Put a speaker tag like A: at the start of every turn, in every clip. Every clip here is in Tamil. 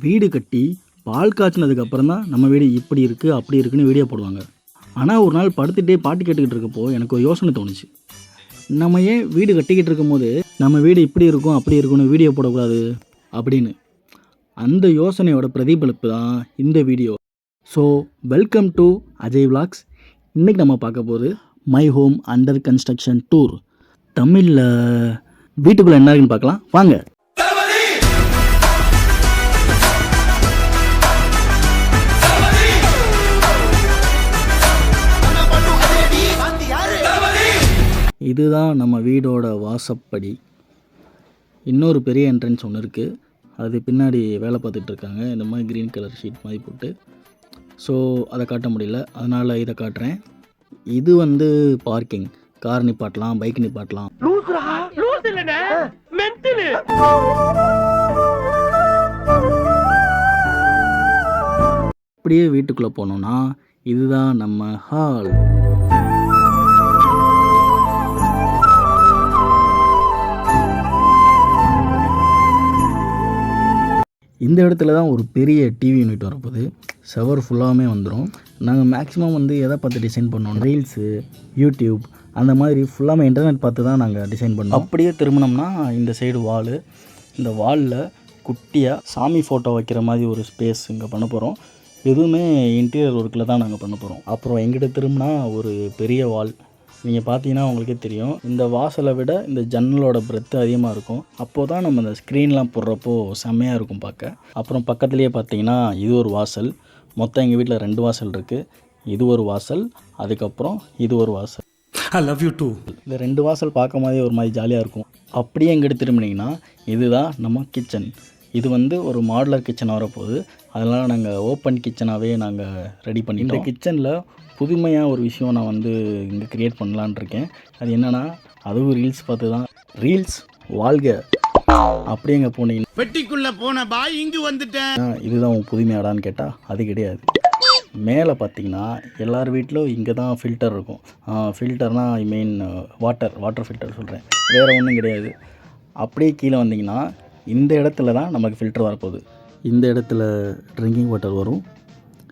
A: வீடு கட்டி பால் காய்ச்சினதுக்கு அப்புறம் தான் நம்ம வீடு இப்படி இருக்குது அப்படி இருக்குன்னு வீடியோ போடுவாங்க. ஆனால் ஒரு நாள் படுத்துகிட்டே பாட்டு கேட்டுக்கிட்டு இருக்கப்போ எனக்கு ஒரு யோசனை தோணுச்சு. நம்ம ஏன் வீடு கட்டிக்கிட்டு இருக்கும்போது நம்ம வீடு இப்படி இருக்கும் அப்படி இருக்கும்னு வீடியோ போடக்கூடாது? அப்படின்னு. அந்த யோசனையோட பிரதிபலிப்பு தான் இந்த video so welcome to Ajay vlogs இன்றைக்கி நம்ம பார்க்க போகிறது my home under construction tour தமிழில் வீட்டுக்குள்ளே என்ன இருக்குன்னு பார்க்கலாம். வாங்க. இதுதான் நம்ம வீடோட வாசப்படி. இன்னொரு பெரிய என்ட்ரன்ஸ் ஒன்று இருக்குது அது பின்னாடி வேலை பார்த்துட்டு இருக்காங்க. இந்த மாதிரி க்ரீன் கலர் ஷீட் மாதிரி போட்டு. ஸோ அதை காட்ட முடியல. அதனால் இதை காட்டுறேன். இது வந்து பார்க்கிங் கார் நிப்பாட்டலாம் பைக் நிப்பாட்டலாம். அப்படியே வீட்டுக்குள்ளே போனோம்னா இதுதான் நம்ம ஹால் இந்த இடத்துல தான் ஒரு பெரிய டிவி யூனிட் வரப்போகுது. செவர் ஃபுல்லாகவே வந்துடும் நாங்கள் மேக்ஸிமம் வந்து எதை பார்த்து டிசைன் பண்ணோம் ரீல்ஸு யூடியூப் அந்த மாதிரி ஃபுல்லாமே இன்டர்நெட் பார்த்து தான் நாங்கள் டிசைன் பண்ணோம். அப்படியே திரும்பினோம்னா இந்த சைடு வால் இந்த வாலில் குட்டியாக சாமி ஃபோட்டோ வைக்கிற மாதிரி ஒரு ஸ்பேஸ் இங்கே பண்ண போகிறோம் எதுவுமே இன்டீரியர் ஒர்க்கில் தான் நாங்கள் பண்ண போகிறோம் அப்புறம் எங்கிட்ட திரும்பினா ஒரு பெரிய வால் நீங்கள் பார்த்தீங்கன்னா உங்களுக்கே தெரியும். இந்த வாசலை விட இந்த ஜன்னலோட பிரெத்து அதிகமாக இருக்கும். அப்போ தான் நம்ம இந்த ஸ்க்ரீன்லாம் போடுறப்போ செம்மையாக இருக்கும் பார்க்க. அப்புறம் பக்கத்துலேயே பார்த்தீங்கன்னா இது ஒரு வாசல். மொத்தம் எங்கள் வீட்டில் ரெண்டு வாசல் இருக்குது இது ஒரு வாசல். அதுக்கப்புறம் இது ஒரு வாசல்.
B: I love you too.
A: இந்த ரெண்டு வாசல் பார்க்கும் போதே ஒரு மாதிரி ஜாலியாக இருக்கும். அப்படியே எங்கிட்ட திரும்பினீங்கன்னா இதுதான் நம்ம கிச்சன் இது வந்து ஒரு மாடுலர் கிச்சன் வரப்போகுது. அதனால் நாங்கள் ஓப்பன் கிச்சனாகவே நாங்கள் ரெடி பண்ணி இந்த கிச்சனில் புதுமையாக ஒரு விஷயம் நான் வந்து இங்கே க்ரியேட் பண்ணலான் இருக்கேன். அது என்னென்னா அதுவும் ரீல்ஸ் பார்த்து தான் ரீல்ஸ் வாழ்க. அப்படியே இங்கே போனீங்கன்னா
C: பெட்டிக்குள்ள போன பாய் இங்கு வந்துட்டேன்.
A: இதுதான் உன் புதுமையாடான்னு கேட்டால் அது கிடையாது. மேலே பார்த்தீங்கன்னா எல்லார் வீட்டிலும் இங்கே தான் ஃபில்டர் இருக்கும் ஃபில்டர்னால் I mean water water filter சொல்கிறேன் வேறு ஒன்றும் கிடையாது. அப்படியே கீழே வந்தீங்கன்னா இந்த இடத்துல தான் நமக்கு ஃபில்டர் வரப்போகுது. இந்த இடத்துல ட்ரிங்கிங் வாட்டர் வரும்.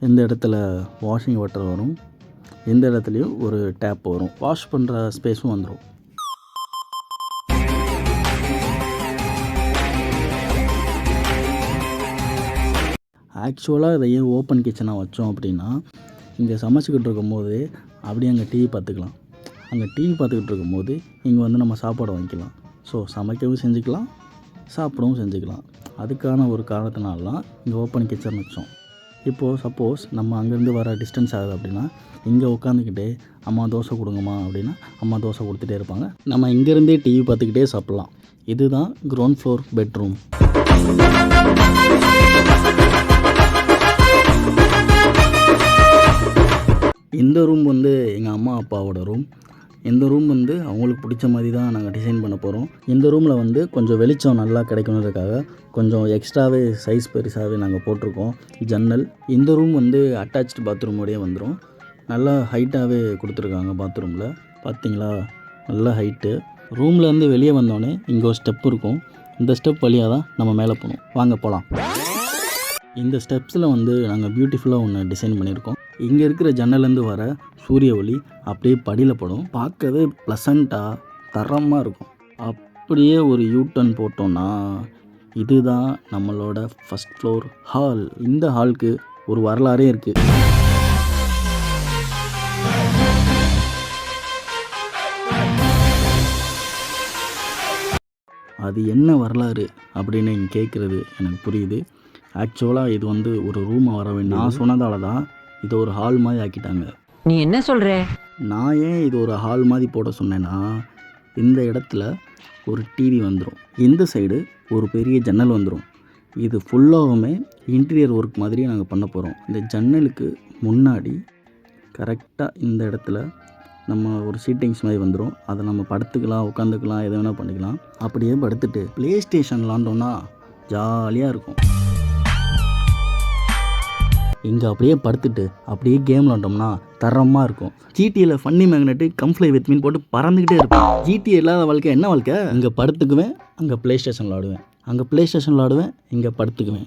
A: இந்த இடத்துல வாஷிங் வாட்டர் வரும். இந்த இடத்துலையும் ஒரு டேப் வரும். வாஷ் பண்ணுற ஸ்பேஸும் வந்துடும் ஆக்சுவலாக இதை ஏன் ஓப்பன் கிச்சனாக வச்சோம் அப்படின்னா இங்கே சமைச்சிக்கிட்டு இருக்கும்போது அப்படியே அங்கே டிவி பார்த்துக்கலாம். அங்கே டிவி பார்த்துக்கிட்டு இருக்கும்போது இங்கே வந்து நம்ம சாப்பாடு வாங்கிக்கலாம். ஸோ சமைக்கவும் செஞ்சுக்கலாம் சாப்பிடவும் செஞ்சுக்கலாம். அதுக்கான ஒரு காரணத்தினாலலாம் இங்கே ஓப்பன் கிச்சன் வச்சோம். இப்போது சப்போஸ் நம்ம அங்கேருந்து வர டிஸ்டன்ஸ் ஆகுது அப்படின்னா இங்கே உட்காந்துக்கிட்டே அம்மா தோசை கொடுங்கம்மா அப்படின்னா அம்மா தோசை கொடுத்துட்டே இருப்பாங்க. நம்ம இங்கேருந்தே டிவி பார்த்துக்கிட்டே சாப்பிட்லாம். இதுதான் கிரவுண்ட் ஃப்ளோர் பெட்ரூம் இந்த ரூம் வந்து எங்கள் அம்மா அப்பாவோட ரூம் இந்த ரூம் வந்து அவங்களுக்கு பிடிச்ச மாதிரி தான் நாங்கள் டிசைன் பண்ண போகிறோம் இந்த ரூமில் வந்து கொஞ்சம் வெளிச்சம் நல்லா கிடைக்கணுன்றதுக்காக கொஞ்சம் எக்ஸ்ட்ராவே சைஸ் பெருசாகவே நாங்கள் போட்டிருக்கோம். ஜன்னல். இந்த ரூம் வந்து அட்டாச்டு பாத்ரூமோடயே வந்துடும் நல்லா ஹைட்டாகவே கொடுத்துருக்காங்க பாத்ரூமில் பார்த்தீங்களா நல்ல ஹைட்டு ரூம்லேருந்து வெளியே வந்தோடனே இங்கே ஒரு ஸ்டெப் இருக்கும். இந்த ஸ்டெப் வழியாக தான் நம்ம மேலே போகணும். வாங்க போகலாம் இந்த ஸ்டெப்ஸில் வந்து நாங்கள் பியூட்டிஃபுல்லாக ஒன்று டிசைன் பண்ணியிருக்கோம். இங்கே இருக்கிற ஜன்னலேருந்து வர சூரிய ஒளி அப்படியே படியில் படும். பார்க்கவே ப்ளசண்ட்டாக தரமாக இருக்கும். அப்படியே ஒரு யூ டர்ன் போட்டோம்னா இதுதான் நம்மளோட ஃபஸ்ட் ஃப்ளோர் ஹால் இந்த ஹாலுக்கு ஒரு வரலாறே இருக்குது அது என்ன வரலாறு அப்படின்னு நீங்கள் கேட்குறது எனக்கு புரியுது. ஆக்சுவலாக இது வந்து ஒரு ரூமை வர வேண்டிய நான் சொன்னதால தான் இதை ஒரு ஹால் மாதிரி ஆக்கிட்டாங்க.
D: நீ என்ன சொல்ற?
A: நான் ஏன் இது ஒரு ஹால் மாதிரி போட சொன்னேன்னா இந்த இடத்துல ஒரு டிவி வந்துடும் இந்த சைடு ஒரு பெரிய ஜன்னல் வந்துடும் இது ஃபுல்லாகவுமே இன்டீரியர் ஒர்க் மாதிரி நாங்கள் பண்ண போகிறோம் இந்த ஜன்னலுக்கு முன்னாடி கரெக்டாக இந்த இடத்துல நம்ம ஒரு சீட்டிங்ஸ் மாதிரி வந்துடும் அதை நம்ம படுத்துக்கலாம் உட்காந்துக்கலாம் எது வேணால் பண்ணிக்கலாம். அப்படியே படுத்துட்டு ப்ளே ஸ்டேஷன் விளாண்டோன்னா ஜாலியாக இருக்கும். இங்கே அப்படியே படுத்துட்டு அப்படியே கேம் விளாண்டோம்னா தரமாக இருக்கும். ஜிடியில் ஃபன்னி மேக்னெட்டு கம்ஃப்ளை வித் மீன் போட்டு பறந்துக்கிட்டே இருக்கும். ஜிடி இல்லாத வாழ்க்கை என்ன வாழ்க்கை? இங்கே படுத்துக்குவேன் அங்கே ப்ளே ஸ்டேஷன் விளாடுவேன் அங்கே ப்ளே ஸ்டேஷன் விளாடுவேன் இங்கே படுத்துக்குவேன்.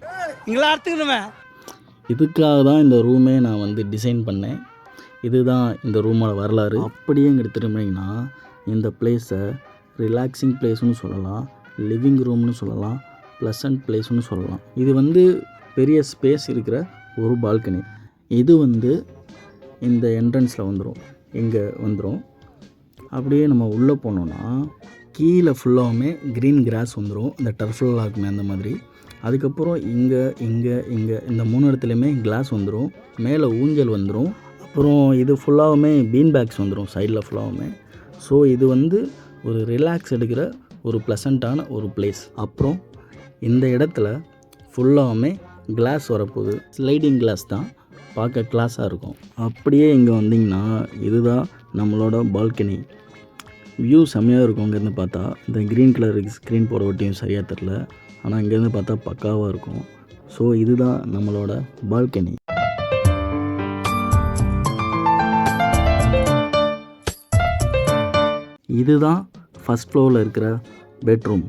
A: இதுக்காக தான் இந்த ரூமே நான் வந்து டிசைன் பண்ணேன். இதுதான் இந்த ரூமோட வரலாறு. அப்படியே இங்கே திரும்பினீங்கன்னா இந்த பிளேஸை ரிலாக்ஸிங் பிளேஸ்னு சொல்லலாம் லிவிங் ரூம்னு சொல்லலாம் ப்ளசன்ட் பிளேஸ்னு சொல்லலாம். இது வந்து பெரிய ஸ்பேஸ் இருக்கிற ஒரு பால்கனி இது வந்து இந்த என்ட்ரன்ஸில் வந்துடும் இங்கே வந்துடும் அப்படியே நம்ம உள்ளே போனோன்னா கீழே ஃபுல்லாகவுமே க்ரீன் கிராஸ் வந்துடும் இந்த டர்ஃபுல்லாக இருக்குமே அந்த மாதிரி. அதுக்கப்புறம் இங்கே இங்கே இங்கே இந்த மூணு இடத்துலையுமே கிளாஸ் வந்துடும் மேலே ஊஞ்சல் வந்துடும் அப்புறம் இது ஃபுல்லாகவுமே பீன் பேக்ஸ் வந்துடும் சைடில் ஃபுல்லாகவுமே ஸோ இது வந்து ஒரு ரிலாக்ஸ் எடுக்கிற ஒரு ப்ளசண்ட்டான ஒரு பிளேஸ் அப்புறம் இந்த இடத்துல ஃபுல்லாகவுமே கிளாஸ் வரப்போகுது. ஸ்லைடிங் கிளாஸ் தான். பார்க்க கிளாஸாக இருக்கும். அப்படியே இங்கே வந்தீங்கன்னா இதுதான் நம்மளோட பால்கனி வியூ செம்மையாக இருக்கும் இங்கேருந்து பார்த்தா. இந்த க்ரீன் கலர் ஸ்க்ரீன் போட ஒட்டியும் சரியாக தெரில ஆனால் இங்கேருந்து பார்த்தா பக்காவாக இருக்கும். ஸோ இதுதான் நம்மளோட பால்கனி இதுதான் ஃபஸ்ட் ஃப்ளோரில் இருக்கிற பெட்ரூம்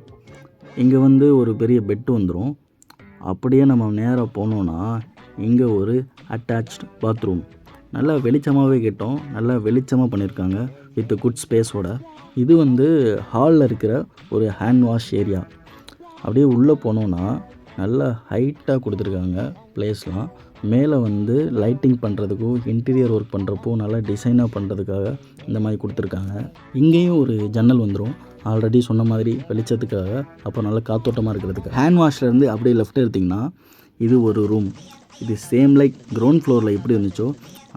A: இங்கே வந்து ஒரு பெரிய பெட்டு வந்துடும் அப்படியே நம்ம நேராக போனோன்னா இங்கே ஒரு அட்டாச்ட் பாத்ரூம் நல்லா வெளிச்சமாகவே கேட்டோம். நல்லா வெளிச்சமாக பண்ணியிருக்காங்க வித் குட் ஸ்பேஸோட இது வந்து ஹாலில் இருக்கிற ஒரு ஹேண்ட் வாஷ் ஏரியா அப்படியே உள்ளே போனோன்னா நல்லா ஹைட்டாக கொடுத்துருக்காங்க ப்ளேஸ்லாம் மேலே வந்து லைட்டிங் பண்ணுறதுக்கும் இன்டீரியர் ஒர்க் பண்ணுறப்போ நல்லா டிசைனாக பண்ணுறதுக்காக இந்த மாதிரி கொடுத்துருக்காங்க. இங்கேயும் ஒரு ஜன்னல் வந்துடும் ஆல்ரெடி சொன்ன மாதிரி வெளிச்சத்துக்காக அப்போ நல்லா காத்தோட்டமாக இருக்கிறதுக்கு. ஹேண்ட் வாஷ்லேருந்து அப்படியே லெஃப்ட் எடுத்திங்கன்னா இது ஒரு ரூம் இது சேம் லைக் கிரவுண்ட் ஃப்ளோரில் எப்படி இருந்துச்சோ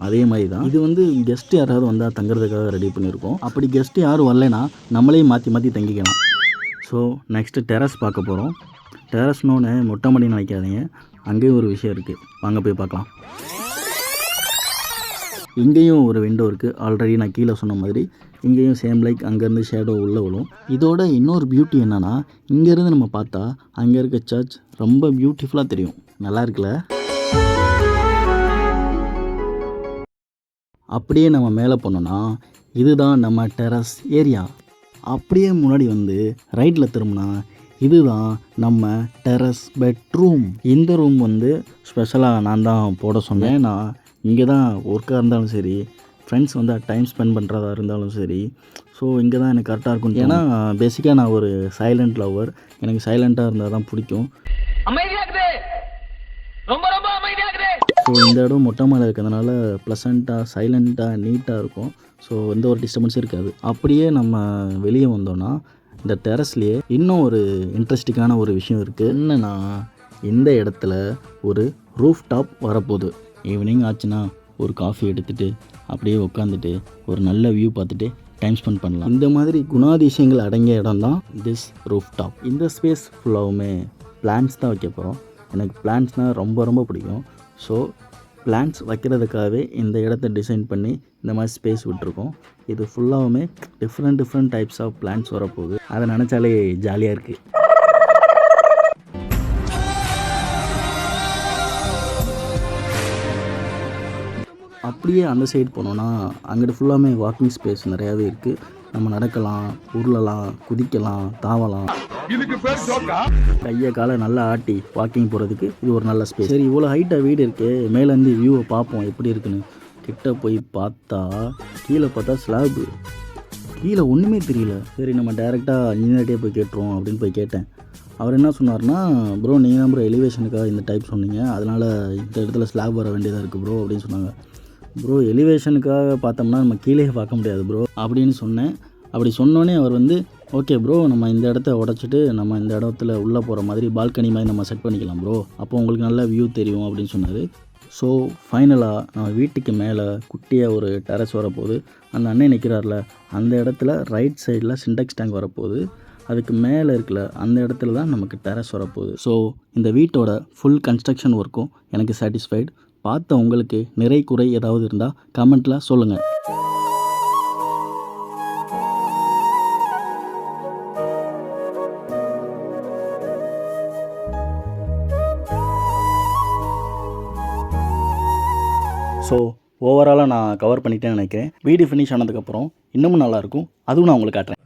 A: அதே மாதிரி தான் இது வந்து கெஸ்ட் யாராவது வந்தால் தங்குறதுக்காக ரெடி பண்ணியிருக்கோம். அப்படி கெஸ்ட்டு யாரும் வரலைன்னா நம்மளே மாற்றி மாற்றி தங்கிக்கலாம். ஸோ நெக்ஸ்ட்டு டெரஸ் பார்க்க போகிறோம் டெரஸ்னோன்னு மொட்டை மாடின்னு நினைக்காதீங்க. அங்கேயும் ஒரு விஷயம் இருக்குது வாங்க போய் பார்க்கலாம். இங்கேயும் ஒரு விண்டோ இருக்குது ஆல்ரெடி நான் கீழே சொன்ன மாதிரி இங்கேயும் சேம் லைக் அங்கேருந்து ஷேடோ உள்ளே விழும். இதோட இன்னொரு பியூட்டி என்னென்னா இங்கேருந்து நம்ம பார்த்தா அங்கே இருக்க சர்ச் ரொம்ப பியூட்டிஃபுல்லாக தெரியும். நல்லா இருக்குல்ல? அப்படியே நம்ம மேலே போனோன்னா இதுதான் நம்ம டெரஸ் ஏரியா அப்படியே முன்னாடி வந்து ரைட்டில் திரும்பினா இதுதான் நம்ம டெரஸ் பெட்ரூம் இந்த ரூம் வந்து ஸ்பெஷலாக நான் தான் போட சொன்னேன். நான் இங்கே தான் ஒர்க்காக இருந்தாலும் சரி ஃப்ரெண்ட்ஸ் வந்து டைம் ஸ்பெண்ட் பண்ணுறதா இருந்தாலும் சரி. ஸோ இங்கே தான் எனக்கு கரெக்டாக இருக்கும் ஏன்னா பேசிக்காக நான் ஒரு சைலண்ட் லவர் எனக்கு சைலண்ட்டாக இருந்தால் தான் பிடிக்கும். ஸோ இந்த இடம் மொட்டை மேலே இருக்கிறதுனால ப்ளசண்ட்டாக சைலண்ட்டாக நீட்டாக இருக்கும். ஸோ எந்த ஒரு டிஸ்டர்பன்ஸும் இருக்காது. அப்படியே நம்ம வெளியே வந்தோன்னா இந்த டெரஸ்லேயே இன்னும் ஒரு இன்ட்ரெஸ்டிங்கான ஒரு விஷயம் இருக்குது என்னென்னா இந்த இடத்துல ஒரு ரூஃப் டாப் வரப்போகுது. ஈவினிங் ஆச்சுன்னா. ஒரு காஃபி எடுத்துகிட்டு அப்படியே உட்காந்துட்டு ஒரு நல்ல வியூ பார்த்துட்டு டைம் ஸ்பெண்ட் பண்ணலாம். இந்த மாதிரி குணாதிசயங்கள் அடங்கிய இடம் தான் திஸ் ரூஃப் டாப் இந்த ஸ்பேஸ் ஃபுல்லாகவுமே பிளான்ஸ் தான் வைக்க போகிறோம் எனக்கு பிளான்ஸ்னால் ரொம்ப ரொம்ப பிடிக்கும். ஸோ பிளான்ஸ் வைக்கிறதுக்காகவே இந்த இடத்த டிசைன் பண்ணி இந்த மாதிரி ஸ்பேஸ் விட்டுருக்கோம். இது ஃபுல்லாகவுமே different different types of plants வரப்போகுது. அதை நினச்சாலே ஜாலியாக இருக்குது அப்படியே அந்த சைடு போனோன்னா அங்கிட்டு ஃபுல்லாமே வாக்கிங் ஸ்பேஸ் நிறையாவே இருக்குது நம்ம நடக்கலாம் உருளலாம் குதிக்கலாம் தாவலாம். கையை காலை நல்லா ஆட்டி வாக்கிங் போகிறதுக்கு இது ஒரு நல்ல ஸ்பேஸ் சரி இவ்வளோ ஹைட்டாக வீடு இருக்கே. மேலேருந்து வியூவை பார்ப்போம் எப்படி இருக்குன்னு. கிட்ட போய் பார்த்தா கீழே பார்த்தா ஸ்லாபு கீழே ஒன்றுமே தெரியல. சரி நம்ம டேரெக்டாக இன்ஜினியர்கிட்டே போய் கேட்டுருவோம் அப்படின்னு போய் கேட்டேன். அவர் என்ன சொன்னார்னா ப்ரோ நீங்கள் தான் ப்ரோ எலிவேஷனுக்காக இந்த டைப் சொன்னீங்க. அதனால் இந்த இடத்துல ஸ்லாப் வர வேண்டியதாக இருக்குது ப்ரோ அப்படின்னு சொன்னாங்க. ப்ரோ எலிவேஷனுக்காக பார்த்தோம்னா நம்ம கீழே பார்க்க முடியாது ப்ரோ அப்படின்னு சொன்னேன். அப்படி சொன்னோன்னே அவர் வந்து ஓகே ப்ரோ நம்ம இந்த இடத்த உடச்சிட்டு நம்ம இந்த இடத்துல உள்ளே போகிற மாதிரி பால்கனி மாதிரி நம்ம செட் பண்ணிக்கலாம் ப்ரோ அப்போ உங்களுக்கு நல்ல வியூ தெரியும் அப்படின்னு சொன்னார். ஸோ ஃபைனலாக நம்ம வீட்டுக்கு மேலே குட்டியாக ஒரு டெரஸ் வரப்போகுது. அந்த அண்ணன் நிற்கிறார்ல அந்த இடத்துல ரைட் சைடில் சிண்டெக்ஸ் டேங்க் வரப்போகுது. அதுக்கு மேலே இருக்கல அந்த இடத்துல தான் நமக்கு டெரஸ் வரப்போகுது. ஸோ இந்த வீட்டோட ஃபுல் கன்ஸ்ட்ரக்ஷன் ஒர்க்கும் எனக்கு சாட்டிஸ்ஃபைடு பார்த்த உங்களுக்கு நிறை குறை ஏதாவது இருந்தால் கமெண்ட்டில் சொல்லுங்கள் ஸோ ஓவராலாக நான் கவர் பண்ணிட்டேன்னு நினைக்கிறேன். வீடு ஃபினிஷ் ஆனதுக்கப்புறம் இன்னமும் நல்லாயிருக்கும் அதுவும் நான் உங்களுக்கு காட்டுறேன்.